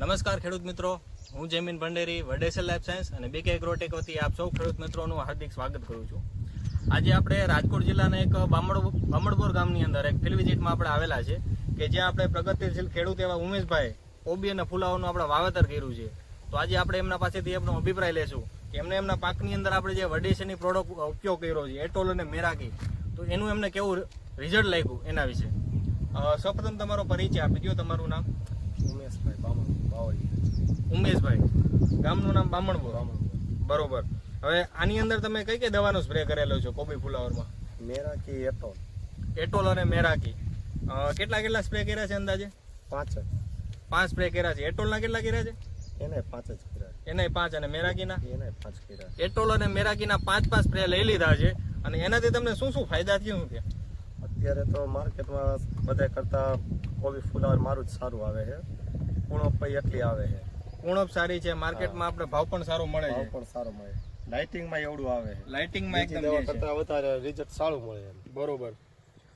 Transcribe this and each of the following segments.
નમસ્કાર ખેડૂત મિત્રો. હું જયમીન ભંડેરી, વડેસર લાઈફ સાયન્સ અને બીકે એગ્રોટેક વતી આપ સૌ ખેડૂત મિત્રોનું હાર્દિક સ્વાગત કરું છું. આજે આપણે રાજકોટ જિલ્લાના એક બામણ બામણપુર ગામની અંદર એક ફિલ્ડ વિઝિટમાં આપણે આવેલા છે કે જ્યાં આપણે પ્રગતિશીલ ખેડૂત એવા ઉમેશભાઈ ઓબી અને ફુલાવાનું આપણે વાવેતર કર્યું છે. તો આજે આપણે એમના પાસેથી આપણો અભિપ્રાય લેશું કે એમને એમના પાકની અંદર આપણે જે વડેસરની પ્રોડક્ટ ઉપયોગ કર્યો છે, એટોલ અને મેરાકી, તો એનું એમને કેવું રિઝલ્ટ લાગ્યું એના વિશે? સૌપ્રથમ તમારો પરિચય આપી દો તમારું નામ? ઉમેશભાઈ બામણ. ઉમેશભાઈ ગામનું નામ બામણપુર બામણ બરોબર. હવે આની અંદર તમે કઈ કઈ દવાનો સ્પ્રે કરેલો છો કોબી ફુલાવરમાં? મેરાકી એટોલ. એટોલ અને મેરાકી. કેટલા કેટલા સ્પ્રે કર્યા છે અંદાજે? પાંચ પાંચ સ્પ્રે કર્યા છે. એટોલના કેટલા કર્યા છે? એને પાંચ જ કર્યા એનાય પાંચ અને મેરાકીના? એને પાંચ કર્યા એટોલ અને મેરાકીના પાંચ પાંચ સ્પ્રે લઈ લીધા છે. અને એનાથી તમને શું શું ફાયદા થયું છે અત્યારે તો માર્કેટમાં બધા કરતા કોબી ફુલાવર મારું જ સારું આવે છે. પૂણોપાઈ એટલી આવે છે. કુણપ સારી છે માર્કેટમાં આપણે ભાવ પણ સારો મળે છે. પણ સારો મળે. લાઇટિંગમાં એવડું આવે છે. લાઇટિંગમાં એકદમ. કરતા વધારે રિઝલ્ટ સારું મળે છે બરોબર.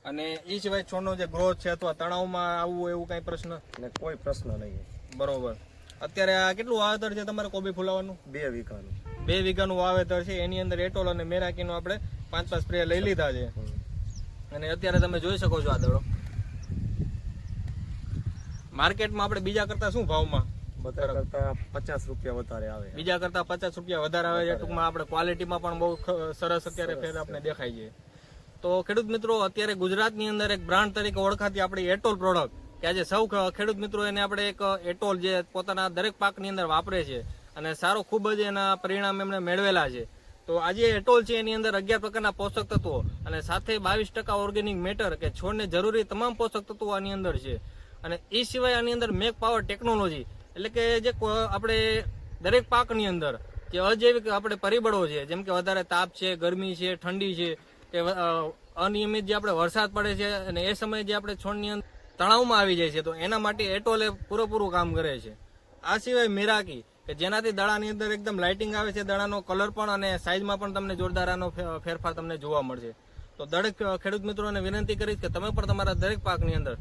અને એ સિવાય છોડનો જે ગ્રોથ છે અથવા તણાવમાં આવવું એવું કાંઈ પ્રશ્ન? કોઈ પ્રશ્ન નહીં. બરોબર. અત્યારે આ કેટલું વાવેતર છે તમારે કોબી ફૂલાવાનું? બે વીઘાનું. બે વીઘાનું વાવેતર છે. એની અંદર એટોલ અને મેરાકીનો આપણે પાંચ પાંચ સ્પ્રે લઈ લીધા છે. અને અત્યારે તમે જોઈ શકો છો આ દડો. માર્કેટમાં આપણે બીજા કરતા શું ભાવમાં? પચાસ રૂપિયા વધારે આવે. બીજા કરતા પચાસ રૂપિયા વધારે આવે છે ટૂંકમાં આપણે ક્વોલિટીમાં પણ બહુ સરસ અત્યારે ફેર આપણે દેખાય છે. તો ખેડૂત મિત્રો અત્યારે ગુજરાતની અંદર એક બ્રાન્ડ તરીકે ઓળખાતી આપણી એટોલ પ્રોડક્ટ કે આજે સૌ ખેડૂત મિત્રો એને આપણે એક એટોલ જે પોતાના દરેક પાકની અંદર વાપરે છે અને સારો ખૂબ જ એના પરિણામ એમણે મેળવેલા છે. તો આજે એટોલ છે એની અંદર અગિયાર પ્રકારના પોષક તત્વો અને સાથે બાવીસ ટકા ઓર્ગેનિક મેટર કે છોડને જરૂરી તમામ પોષક તત્વો આની અંદર છે. અને એ સિવાય આની અંદર મેક પાવર ટેકનોલોજી એટલે કે જે આપણે દરેક પાકની અંદર જે અજૈવિક આપણે પરિબળો છે, જેમ કે વધારે તાપ છે, ગરમી છે, ઠંડી છે, કે અનિયમિત જે આપણે વરસાદ પડે છે અને એ સમયે જે આપણે છોડની અંદર તણાવમાં આવી જાય છે, તો એના માટે એટોલે પૂરેપૂરું કામ કરે છે. આ સિવાય મેરાકી, કે જેનાથી દડાની અંદર એકદમ લાઇટિંગ આવે છે, દડાનો કલર પણ અને સાઇઝમાં પણ તમને જોરદાર આનો ફેરફાર તમને જોવા મળશે. તો દરેક ખેડૂત મિત્રોને વિનંતી કરીશ કે તમે પણ તમારા દરેક પાકની અંદર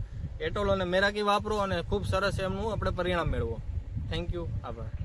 એટોલ અને મેરાકી વાપરો અને ખૂબ સરસ એમનું આપણે પરિણામ મેળવો. થેન્ક યુ આભાર.